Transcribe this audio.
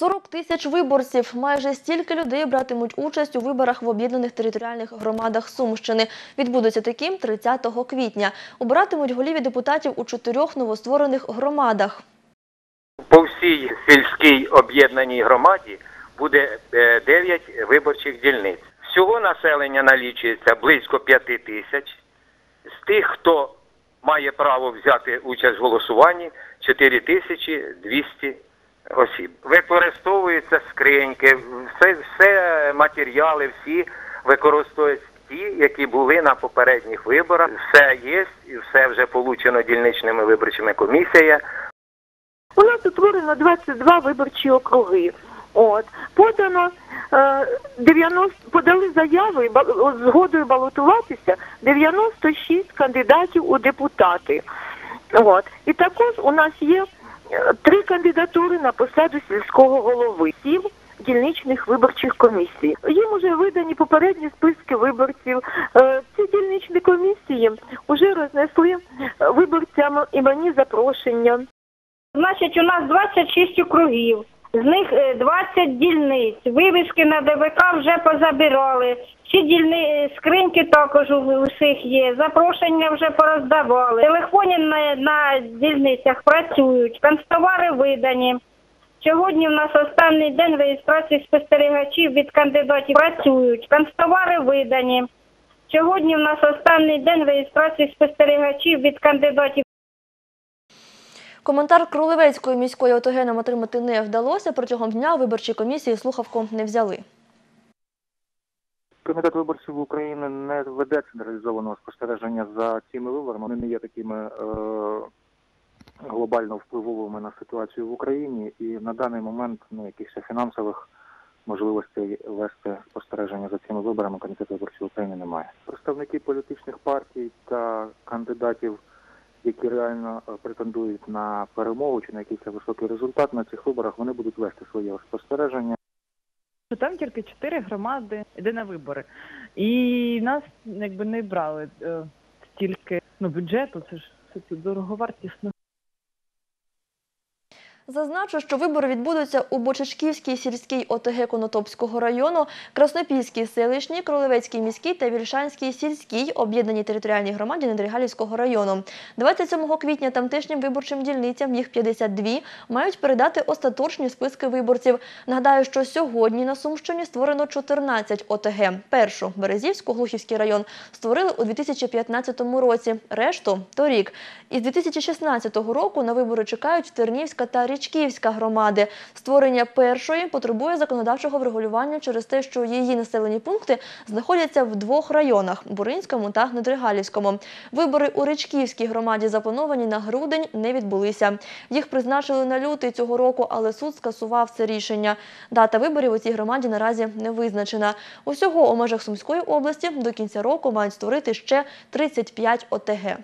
40 тисяч виборців. Майже стільки людей братимуть участь у виборах в об'єднаних територіальних громадах Сумщини. Відбудуться таким 30 квітня. Обиратимуть голів депутатів у чотирьох новостворених громадах. По всій сільській об'єднаній громаді буде 9 виборчих дільниць. Всього населення налічується близько 5 тисяч. З тих, хто має право взяти участь в голосуванні, 4 тисячі 200 осіб. Використовуються скриньки, все, все матеріали, всі використовуються ті, які були на попередніх виборах. Все є, і все вже получено дільничними виборчими комісіями. У нас утворено 22 виборчі округи. От подано е, 90, подали заяви згодою балотуватися 96 кандидатів у депутати. От і також у нас є е, три кандидатури на посаду сільського голови. Сім дільничних виборчих комісій. Їм вже видані попередні списки виборців. Е, Ці дільничні комісії вже рознесли виборцям виборцям мені запрошення. Значить, у нас 26 округів, з них е, 20 дільниць. Вивіски на ДВК вже позабирали. Всі дільни скриньки також у у всіх є. Запрошення вже пороздавали. Телефони на, на дільницях працюють, канцтовари видані. Сьогодні в нас останній день реєстрації спостерігачів від кандидатів працюють. Канцтовари видані. Сьогодні в нас останній день реєстрації спостерігачів від кандидатів. Коментар Кролевецької міської ОТГ нам отримати не вдалося. Протягом дня виборчі комісії слухавку не взяли. Комітет виборців України не веде централізованого спостереження за цими виборами. Вони не є такими е, глобально впливовими на ситуацію в Україні, і на даний момент ну, якихось фінансових можливостей вести спостереження за цими виборами Комітет виборців України немає. Представники політичних партій та кандидатів, які реально е, претендують на перемогу чи на якийсь високий результат на цих виборах, вони будуть вести своє спостереження. там тільки чотири громади йде на вибори. І нас якби не брали е, стільки ну, бюджету, це ж це дороговартісно. Зазначу, що вибори відбудуться у Бочечківській сільській ОТГ Конотопського району, Краснопільській селищній, Кролевецькій міській та Вільшанській сільській об'єднаній територіальній громаді Недригалівського району. 27 квітня тамтешнім виборчим дільницям, їх 52, мають передати остаточні списки виборців. Нагадаю, що сьогодні на Сумщині створено 14 ОТГ. Першу Березівську, Глухівський район створили у 2015 році, решту торік. Із 2016 року на вибори чекають Тернівська та Річківська громади. Створення першої потребує законодавчого врегулювання через те, що її населені пункти знаходяться в двох районах Буринському та Недригалівському. Вибори у Річківській громаді заплановані на грудень не відбулися. Їх призначили на лютий цього року, але суд скасував це рішення. Дата виборів у цій громаді наразі не визначена. Усього у межах Сумської області до кінця року мають створити ще 35 ОТГ.